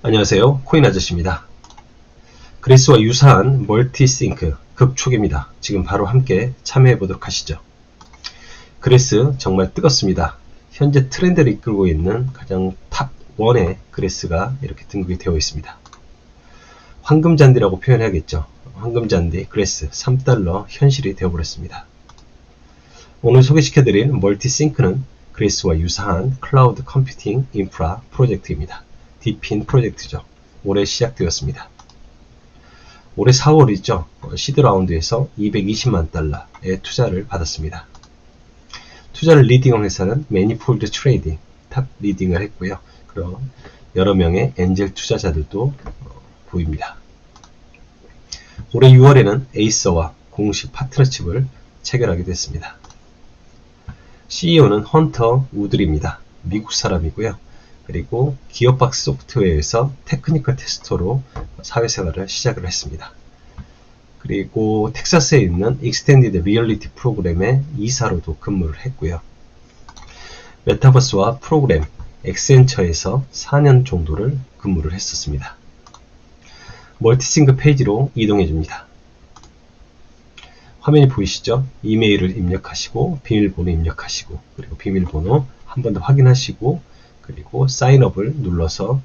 안녕하세요. 코인 아저씨입니다. 그리스와 유사한 멀티싱크 극초기입니다. 지금 바로 함께 참여해 보도록 하시죠. 그레스 정말 뜨겁습니다. 현재 트렌드를 이끌고 있는 가장 탑 1의 그레스가 이렇게 등극이 되어 있습니다. 황금잔디라고 표현해야겠죠. 황금잔디 그레스 3달러 현실이 되어버렸습니다. 오늘 소개시켜드린 멀티싱크는 그레스와 유사한 클라우드 컴퓨팅 인프라 프로젝트입니다. 디핀 프로젝트죠. 올해 시작되었습니다. 올해 4월이죠. 시드 라운드에서 220만 달러의 투자를 받았습니다. 투자를 리딩한 회사는 매니폴드 트레이딩 탑 리딩을 했고요. 그럼 여러 명의 엔젤 투자자들도 보입니다. 올해 6월에는 에이서와 공식 파트너십을 체결하게 됐습니다. CEO는 헌터 우드리입니다. 미국 사람이고요. 그리고 기업박스 소프트웨어에서 테크니컬 테스터로 사회생활을 시작을 했습니다. 그리고 텍사스에 있는 익스텐디드 리얼리티 프로그램의 이사로도 근무를 했고요. 메타버스와 프로그램 엑센처에서 4년 정도를 근무를 했었습니다. 멀티싱크 페이지로 이동해 줍니다. 화면이 보이시죠? 이메일을 입력하시고 비밀번호 입력하시고 그리고 비밀번호 한 번 더 확인하시고 그리고 사인업을 눌러서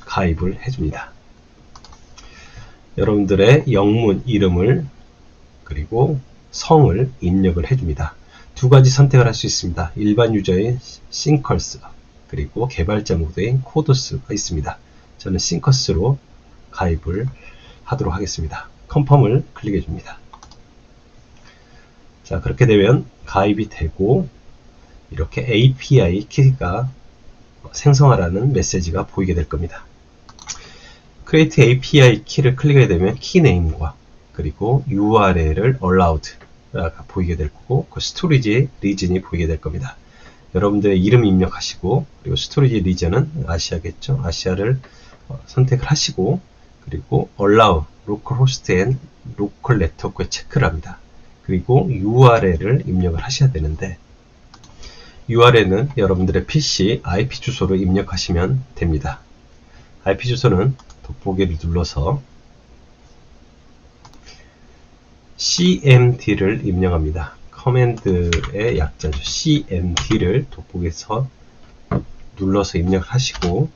가입을 해줍니다. 여러분들의 영문 이름을 그리고 성을 입력을 해줍니다. 두 가지 선택을 할 수 있습니다. 일반 유저인 싱커스 그리고 개발자 모드인 코더스가 있습니다. 저는 싱커스로 가입을 하도록 하겠습니다. 컨펌을 클릭해 줍니다. 자 그렇게 되면 가입이 되고 이렇게 API 키가 생성하라는 메시지가 보이게 될 겁니다. Create API 키를 클릭하게 되면 키 네임과 그리고 URL을 allowed가 보이게 될 거고 그 스토리지 리전이 보이게 될 겁니다. 여러분들의 이름 입력하시고 그리고 스토리지 리전은 아시아겠죠? 아시아를 선택을 하시고 그리고 allow local host and local network에 체크를 합니다. 그리고 URL을 입력을 하셔야 되는데 URL은 여러분들의 PC IP 주소를 입력하시면 됩니다. IP 주소는 돋보기를 눌러서 CMD를 입력합니다. 커맨드의 약자죠. CMD를 돋보기에서 눌러서 입력을 하시고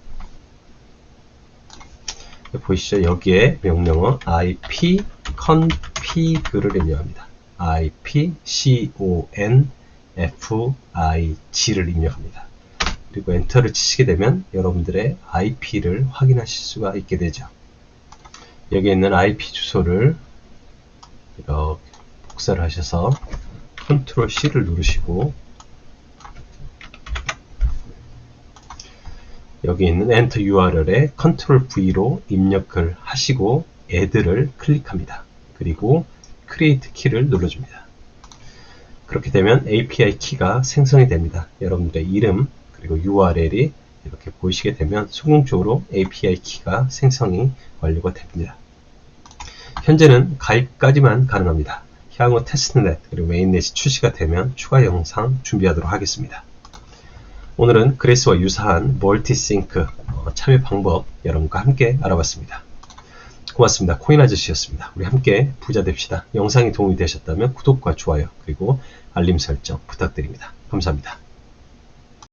보이시죠? 여기에 명령어 IP config를 입력합니다. IP con FIG를 입력합니다. 그리고 엔터를 치시게 되면 여러분들의 IP를 확인하실 수가 있게 되죠. 여기에 있는 IP 주소를 이렇게 복사를 하셔서 컨트롤 C를 누르시고 여기 있는 Enter URL에 컨트롤 V로 입력을 하시고 Add를 클릭합니다. 그리고 Create 키를 눌러줍니다. 그렇게 되면 API 키가 생성이 됩니다. 여러분들의 이름 그리고 URL이 이렇게 보이시게 되면 수동적으로 API 키가 생성이 완료가 됩니다. 현재는 가입까지만 가능합니다. 향후 테스트넷 그리고 메인넷이 출시가 되면 추가 영상 준비하도록 하겠습니다. 오늘은 그레스와 유사한 멀티싱크 참여 방법 여러분과 함께 알아봤습니다. 고맙습니다. 코인 아저씨였습니다. 우리 함께 부자 됩시다. 영상이 도움이 되셨다면 구독과 좋아요 그리고 알림 설정 부탁드립니다. 감사합니다.